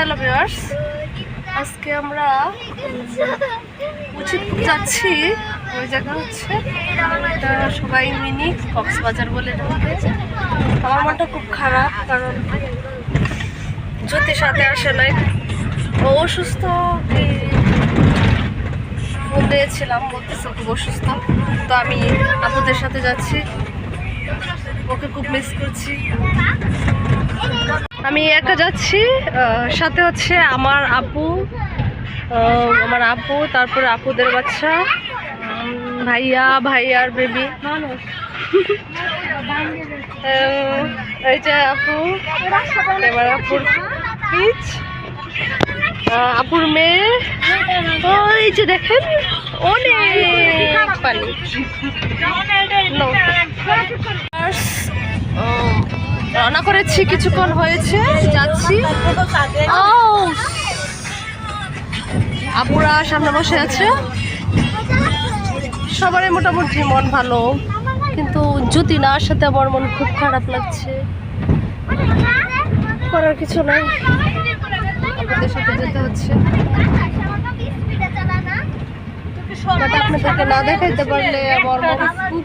Hello viewers আজকে আমরা উচিত যাচ্ছি। ওই জায়গা হচ্ছে সবাই মিনি কক্সবাজার বলে আমার মনটা খুব খারাপ কারণ জ্যোতি সাথে আসে নাই। অসুস্থ ফোন দিয়েছিলাম, বলতেছে খুব অসুস্থ। তো আমি আপুদের সাথে যাচ্ছি। ওকে খুব মিস করছি। আমি একা যাচ্ছি সাথে হচ্ছে আমার আপু আমার আপু তারপরে আপুদের বাচ্চা ভাইয়া ভাইয়ার বেবি এই যে আপু এবার আপুর পিচ। আপুর মেয়ে। ওই যে দেখেন অনেক। পানি। রওনা করেছি কিছুক্ষণ হয়েছে যাচ্ছি! আপুরা সামনে বসে আছে। সবারই মোটামুটি মন ভালো কিন্তু জ্যোতি না সাথে আমার মন খুব খারাপ লাগছে করার কিছু নাই। আপুদের সাথে যেতে হচ্ছে। আপনাদেরকে না দেখাইতে পারলে আমার মন খুব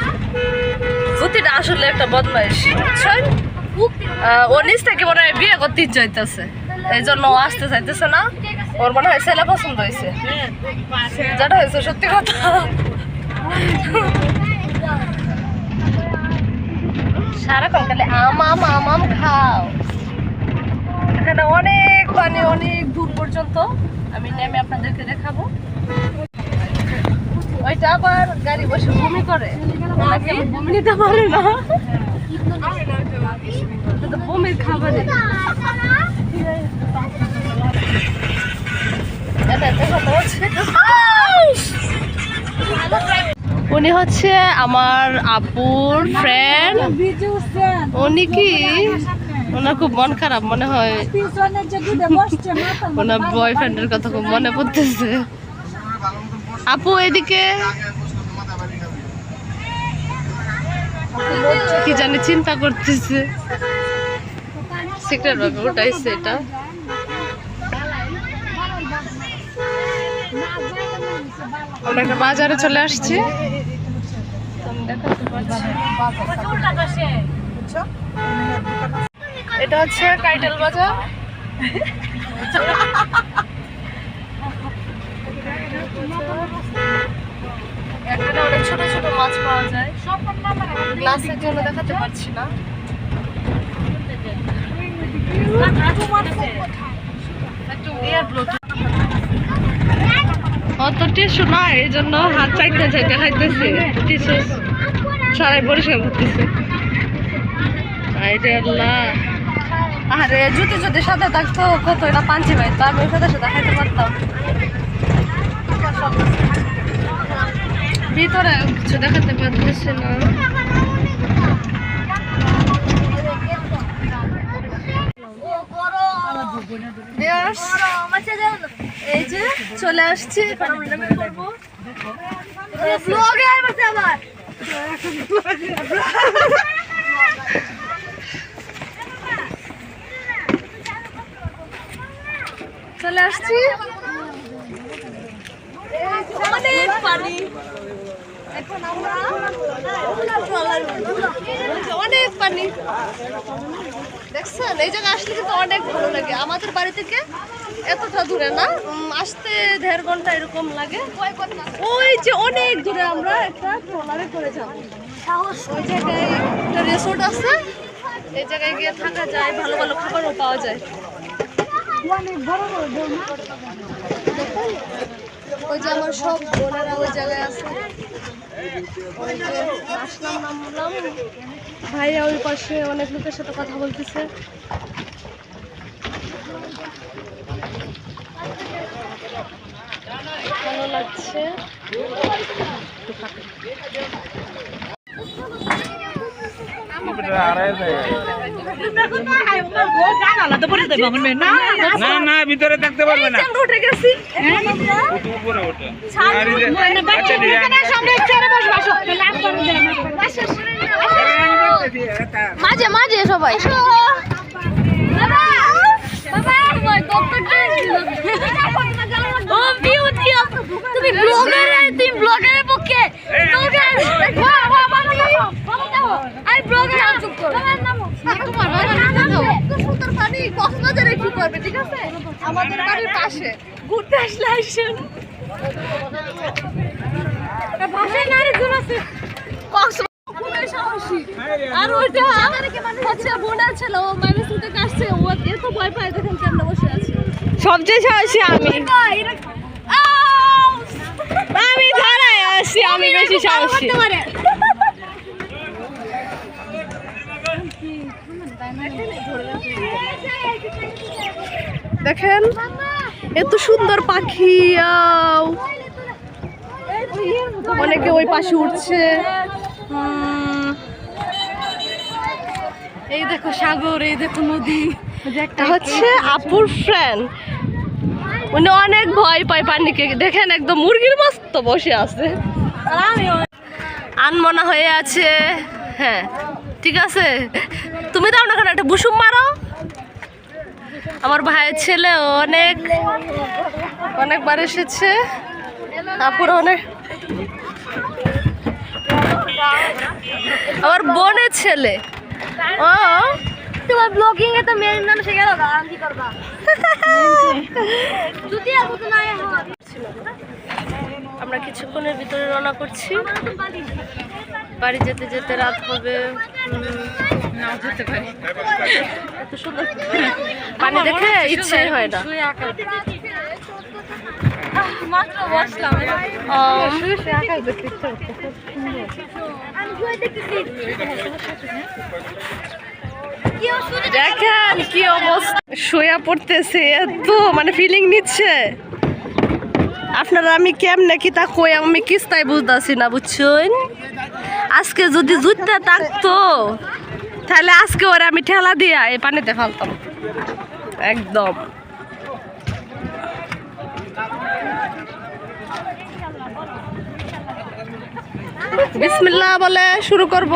আসলে একটা বদমাইশ, বুঝছেন? ও নিজ থেকে মনে হয় বিয়ে করতে এই জন্য ও আসতে চাইতেছে না। ওর মনে হয় ছেলে পছন্দ হয়েছে যেটা হয়েছে সত্যি কথা। সারাক্ষণ খালি আম আম আম আম খাও। এখানে অনেক পানি, অনেক দূর পর্যন্ত আমি নেমে আপনাদেরকে দেখাবো। ওইটা আবার গাড়ি বসে বমি করে। বমি নিতে পারে না। তো বমির খাবারে। এটা দেখো তো হচ্ছে উনি হচ্ছে আমার আপুর ফ্রেন্ড উনি কি? ওনার খুব মন খারাপ মনে হয়। ওনার বয়ফ্রেন্ডের কথা খুব মনে পড়তেছে। আপু, এদিকে? কি জানি, চিন্তা করতেছে। সিক্রেট ভাবে উঠাইছে এটা। বাজারে চলে আসছি। এটা হচ্ছে কাইটেল বাজার। এখানে অনেক ছোট ছোট মাছ পাওয়া যায়। গ্লাসের জন্য দেখাতে পারছি না। অত টিস্যু না এই জন্য হাত চাইতে চাইতে খাইতেছি টিস্যু সারাই পরিষ্কার করতেছে। আরে আল্লাহ। আরে জুতি যদি সাথে থাকতো কত এটা পাঞ্চি ভাই তো আমি সাথে সাথে খাইতে পারতাম। ভিতরে কিছু দেখাতে পারতেছি না। এই যে চলে আসছি। চলে আসছি। অনেক পানি। দেখছেন? এই জায়গায় আসলে কিন্তু অনেক ভালো লাগে। আমাদের বাড়ি থেকে এতটা দূরে না। আসতে দেড় ঘণ্টা এরকম লাগে। ওই যে অনেক দূরে আমরা একটা ট্রলারে করে যাব। ওই জায়গায় একটা রিসোর্ট আছে। এই জায়গায় গিয়ে থাকা যায়, ভালো ভালো খাবারও পাওয়া যায়। ওই যে আমার সব বোনেরা ওই জায়গায় আছে। ভাইয়া ওই পাশে অনেক লোকের সাথে কথা বলতেছে। ভালো লাগছে। না না ভিতরে থাকতে পারবে না। মাঝে মাঝে সবাই। তুমি ব্লগারে তুমি ব্লগারের পক্ষে। ব্লগার আমি ব্লগার চুপ করো। সুন্দর পানি কক্সবাজারে কি করবে ঠিক আছে? আমাদের বাড়ির পাশে। ঘুরতে আসলে আসেন। ভাষায় নারী গুণ আছে। আর ওইটা হচ্ছে বোনা ছিল মাইনাস থেকে আসছে ও এত ভয় পায় দেখেন কেমন বসে আছে। সবচেয়ে সাহসী আমি। আমি ধরাই আসছি আমি বেশি সাহসী। দেখেন এত সুন্দর পাখি। অনেকে ওই পাশে উঠছে। এই দেখো সাগর এই দেখো নদী। হচ্ছে আপুর ফ্রেন্ড উনি অনেক ভয় পায় পানিকে। দেখেন একদম মুরগির মস্ত বসে আছে। আনমনা হয়ে আছে। হ্যাঁ ঠিক আছে। তুমি দাও আপনার একটা বুসুম মারো। আমার ভাইয়ের ছেলে অনেক অনেকবার এসেছে। আপুর অনেক। আমার বোনের ছেলে। ও। তোমার ব্লগিং এ তো নাম শিখে দাও আমি কি করবা? যদি আর মতো না আমরা কিছুক্ষণের ভিতরে রওনা করছি। বাড়ি যেতে যেতে রাত হবে। নাও যেতে পারি। এত সুন্দর। পানি দেখে ইচ্ছে হয় না। দেখেন কি অবস্থা। শুয়া পড়তেছে এত মানে ফিলিং নিচ্ছে। আপনারা আমি কেমনে কি তা কই আমি কিস্তায় বুঝতেছি না বুঝছেন? আজকে যদি জুততে থাকতো, তাহলে আজকে ওরা আমি ঠেলা দিয়া এই পানিতে ফেলতাম। একদম। বিসমিল্লাহ বলে শুরু করব।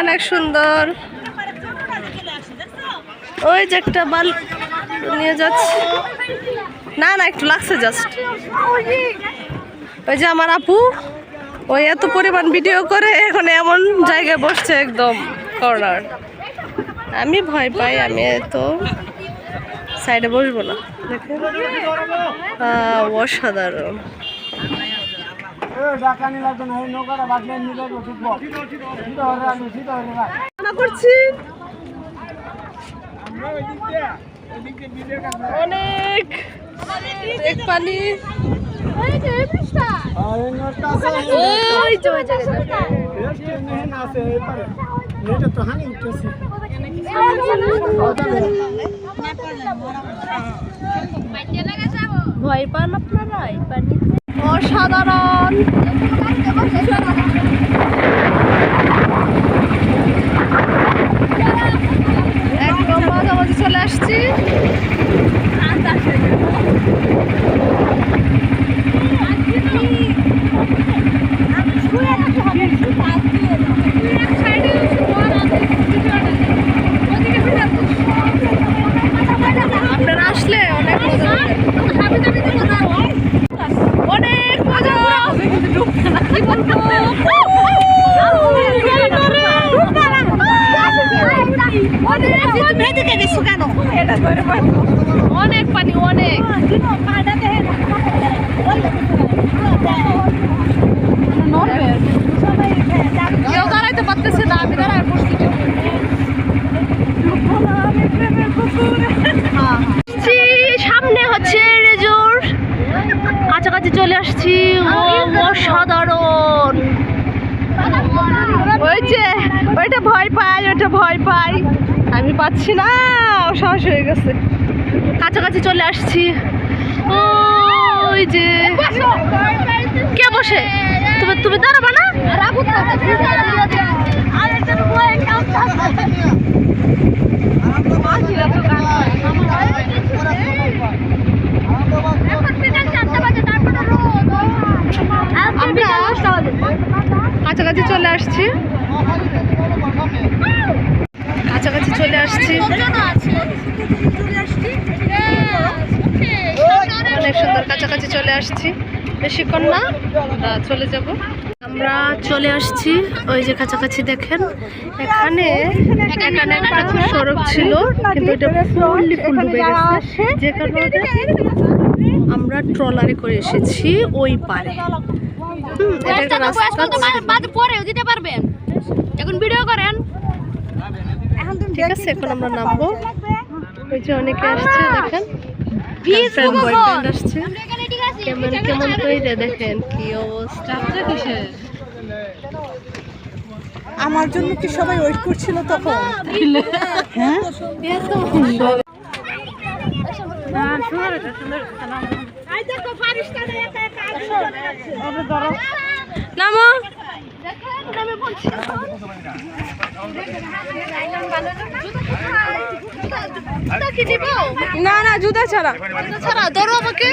অনেক সুন্দর। ওই যে একটা বাল নিয়ে যাচ্ছি। না না, একটু লাগছে জাস্ট ওই যে আমার আপু ওই এত পরিমাণ ভিডিও করে, এখন এমন জায়গায় বসছে একদম কর্নার আমি ভয় পাই, আমি তো সাইডে বসবো না। অসাধারণ। করছি। অনেক। অনেক পানি। ভয় পান আপনারা? অসাধারণ। একদম মাঝামাঝি চলে আসছি আপনারা আসলে অনেক মজা পাবেন। অনেক মজা কি বলব অনেক পানি অনেক কেউ দাঁড়াইতে পারতেছে না আমি দাঁড়ায় পড়ছি আসছি, সামনে হচ্ছে রেজোর কাছাকাছি চলে আসছি ও অসাধারণ। ওই যে ওইটা ভয় পাই ওটা ভয় পাই। আমি পাচ্ছি না সাহস হয়ে গেছে। কাছাকাছি চলে আসছি। ওই যে কে বসে? তুমি তুমি দাঁড়াবা না? কাছাকাছি চলে আসছি। কাছাকাছি চলে আসছি। অনেক সুন্দর কাছাকাছি চলে আসছি। বেশিক্ষণ না চলে যাব। আমরা চলে আসছি। ওই যে কাছাকাছি দেখেন এখানে এখানে একটা সড়ক ছিল কিন্তু এটা ফুললি ফুল ডুবে গেছে। যে কারণে আমরা ট্রলারে করে এসেছি ওই পারে। এটা একটা রাস্তা। পরেও দিতে পারবেন। এখন ভিডিও করেন। ঠিক আছে এখন আমরা নামবো। ওই যে অনেকে আসছে দেখেন। phone. আসছে। আমরা এখানে ঠিক আছে। কেমন কেমন কইরে দেখেন কি অবস্থা। আমার জন্য কি সবাই ওয়েট করছিল তখন? হ্যাঁ? নামো। না না জুতা ছাড়া। ছাড়া ধরো আমাকে।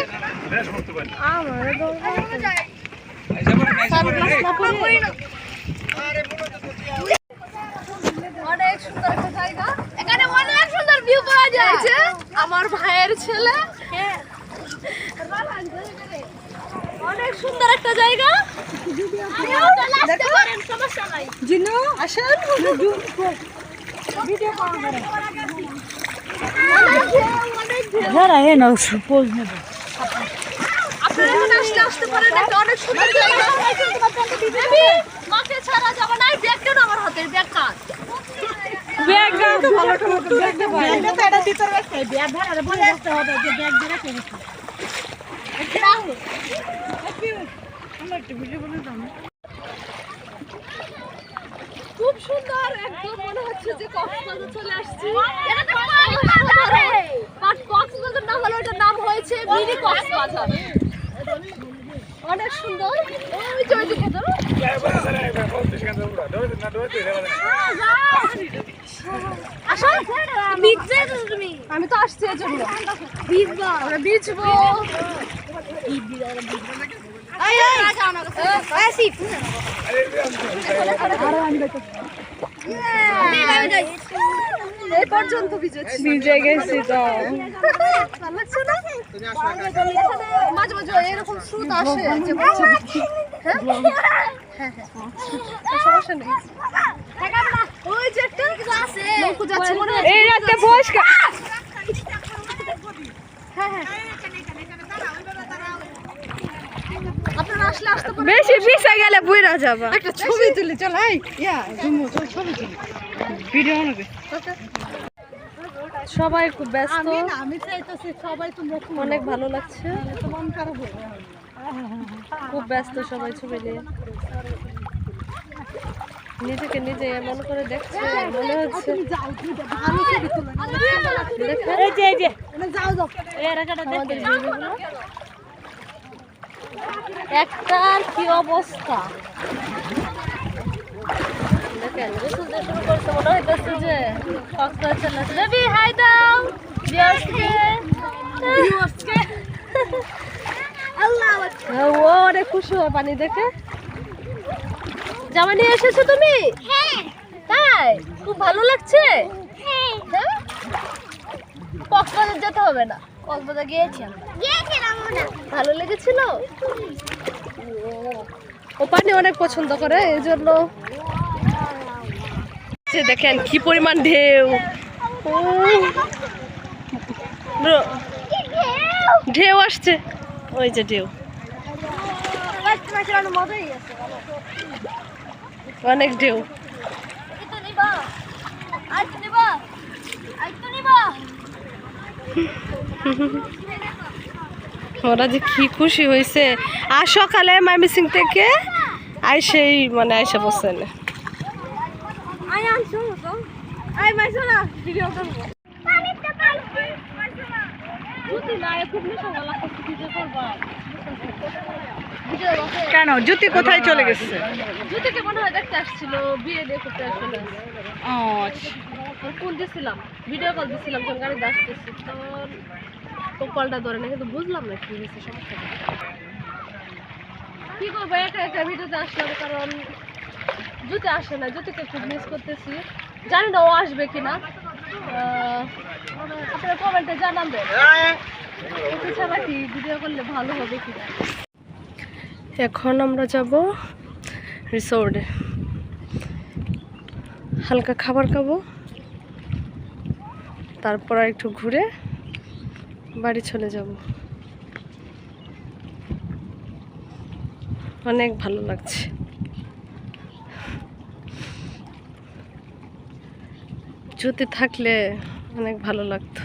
অনেক সুন্দর একটা জায়গা এখানে অনেক সুন্দর ভিউ পাওয়া যায় এই যে আমার ভাইয়ের ছেলে। অনেক সুন্দর একটা জায়গা। জিনু আসেন। সুন্দর জায়গা। মাকে ছাড়া যাবে না ব্যাগটা আমার হাতের ব্যাগ ভালো ব্যাগটা ভিতরে রাখতে ব্যাগ ধরে বলে রাখতে হবে যে ব্যাগ ধরে রেখে দিচ্ছি খুব সুন্দর একদম মনে হচ্ছে যে কক্সবাজার চলে আসছি। এটা তো কক্সবাজারে। বাট কক্সবাজার না হলে ওটার নাম হয়েছে মিনি কক্সবাজার। অনেক সুন্দর। ওই আমি তো আসছি এর জন্য। আমরা বিচবো পর্যন্ত ভিজে গেছি তো। মাঝে মাঝে এরকম স্রোত আসে হ্যাঁ হ্যাঁ হ্যাঁ? সমস্যা নেই। ওই যে একটা নৌকো যাচ্ছে মনে হচ্ছে এই রাতে বস হ্যাঁ হ্যাঁ। বেশি গেলে বুইরা যাবা। একটা ছবি তুলি চল এই ইয়া জুমু চল ছবি তুলি। ভিডিও নেবে সবাই খুব ব্যস্ত। আমি চাইতেছি সবাই তোমরা অনেক ভালো লাগছে। খুব ব্যস্ত সবাই ছবি নিয়ে। নিজেকে নিজে এমন করে দেখছে মনে হচ্ছে যাও দুইটা ভালো ছবি তুলো দেখেন এই যে এই যে। যাও যাও। এই রাখাটা আমাদের বেবিগুলো একটা কি অবস্থা? দেখেন গোসল শুরু করছে মনে হইতেছে যে কক্সবাজার হাই দাও আল্লাহ হ্যাঁ, ও অনেক খুশি হয় পানি দেখে। জামা নিয়ে এসেছ তুমি হ্যাঁ তাই খুব ভালো লাগছে হ্যাঁ হ্যাঁ কক্সবাজার যেতে হবে না কক্সবাজার গিয়েছি গিয়েছিলাম ভালো লেগেছিল ও পানি অনেক পছন্দ করে এই জন্য দেখেন কি পরিমাণ ঢেউ ঢেউ আসছে ওই যে ঢেউ মজাই আছে অনেক ঢেউ। ওরা যে কি খুশি হয়েছে। আর সকালে মাইমিসিং থেকে আইসেই মানে আইসা না। খুব করতে ভিডিও করবা কেন? জুতি কোথায় চলে গেছে? জুতিকে মনে হয় দেখতে আসছিল বিয়ে দিয়ে করতে আসছিল। ও আচ্ছা। ফোন দিছিলাম ভিডিও কল দিছিলাম যখন গাড়িতে আসতেছি তো কলটা ধরে না কিন্তু বুঝলাম না কি হয়েছে সমস্যা কি। করব একা একা ভিডিওতে আসলাম কারণ জুতে আসে না জুতিকে খুব মিস করতেছি। জানি না ও আসবে কিনা। আপনারা কমেন্টে জানাবেন। জুতি কি ভিডিও করলে ভালো হবে কিনা এখন আমরা যাব রিসোর্টে। হালকা খাবার খাব, তারপর একটু ঘুরে বাড়ি চলে যাব। অনেক ভালো লাগছে। যদি থাকলে অনেক ভালো লাগতো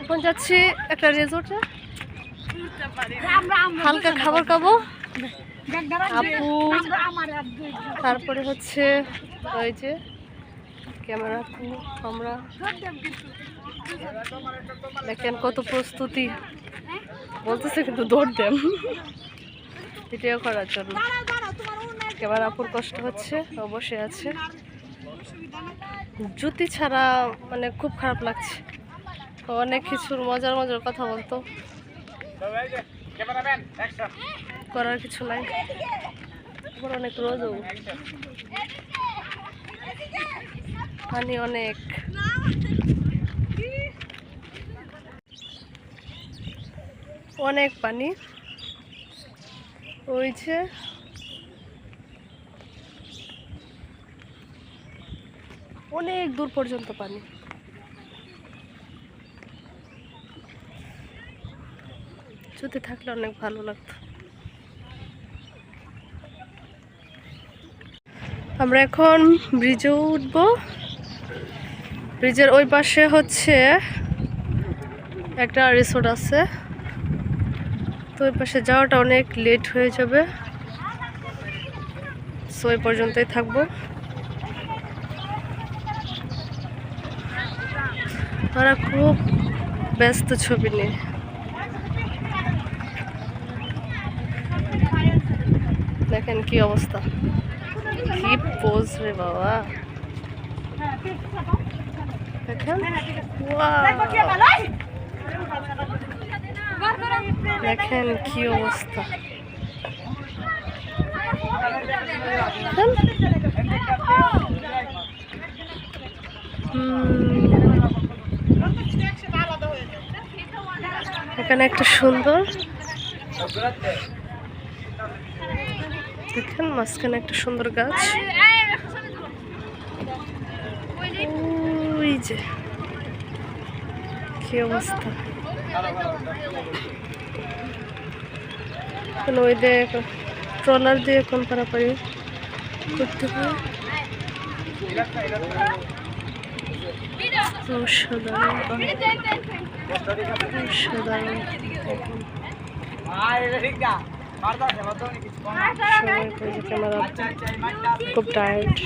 এখন যাচ্ছি একটা রিসোর্টে। হালকা খাবার খাব। আপু তারপরে হচ্ছে ওই যে ক্যামেরা আপু আমরা। দেখেন কত প্রস্তুতি। বলতেছে কিন্তু দৌড় দেন। ভিডিও করার জন্য। ক্যামেরা আপুর কষ্ট হচ্ছে অবশ্যই আছে। জুতি ছাড়া মানে খুব খারাপ লাগছে। অনেক কিছুর মজার মজার কথা বলতো। করার কিছু নাই। অনেক রোদও পানি অনেক। অনেক পানি। যে অনেক দূর পর্যন্ত পানি। যদি থাকলে অনেক ভালো লাগতো। আমরা এখন ব্রিজে উঠব। ব্রিজের ওই পাশে হচ্ছে একটা রিসোর্ট আছে। তো ওই পাশে যাওয়াটা অনেক লেট হয়ে যাবে। সো ওই পর্যন্তই থাকব। তারা খুব ব্যস্ত ছবি নিয়ে। দেখেন কি অবস্থা। কি পোজ রে বাবা। দেখেন! দেখেন কি অবস্থা? এখানে একটা সুন্দর দেখেন, মাঝখানে একটা সুন্দর গাছ। ওই যে, কি অবস্থা? ওই দেখ ট্রলার দিয়ে এখন পারাপারি করতে হয়। অসাধারণ। অসাধারণ। ক্যামেরা খুব টায়ার্ড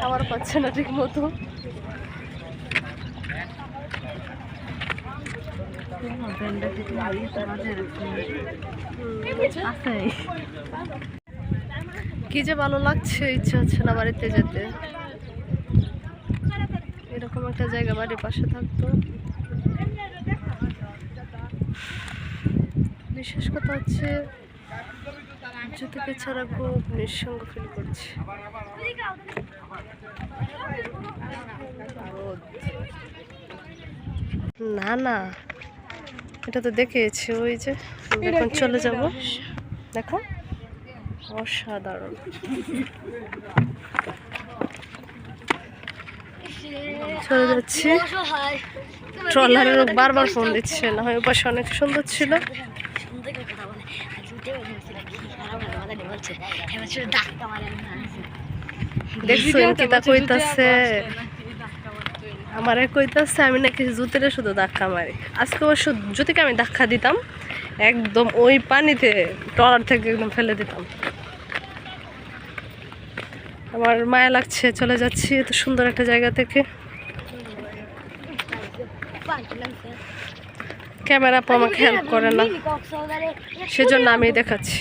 খাবার পাচ্ছে না ঠিক মতো। কি যে ভালো লাগছে ইচ্ছে হচ্ছে না বাড়িতে যেতে। এরকম একটা জায়গা বাড়ির পাশে থাকতো। বিশেষ কথা হচ্ছে জ্যোতিকে ছাড়া খুব নিঃসঙ্গ ফিল করছি। না না এটা তো দেখেছি ওই যে এখন চলে যাব। দেখো। অসাধারণ। চলে যাচ্ছি। ট্রলারের বারবার ফোন দিচ্ছে না হয় পাশে অনেক সুন্দর ছিল। দেখছেন কিতা কইতাছে? আমারে কইতাছে আমি নাকি জুতিরে শুধু ধাক্কা মারি। আজকে অবশ্য জুতিকে আমি ধাক্কা দিতাম একদম ওই পানিতে ট্রলার থেকে একদম ফেলে দিতাম। আমার মায়া লাগছে, চলে যাচ্ছি এত সুন্দর একটা জায়গা থেকে। ক্যামেরা আপু আমাকে হেল্প করে না। সেজন্য আমি দেখাচ্ছি।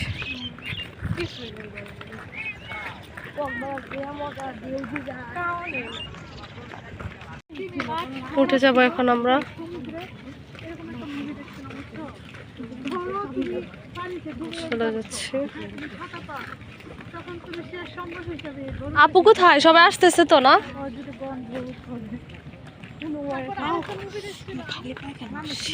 উঠে যাব এখন আমরা। চলে যাচ্ছি। আপু কোথায়? সবাই আসতেছে তো না?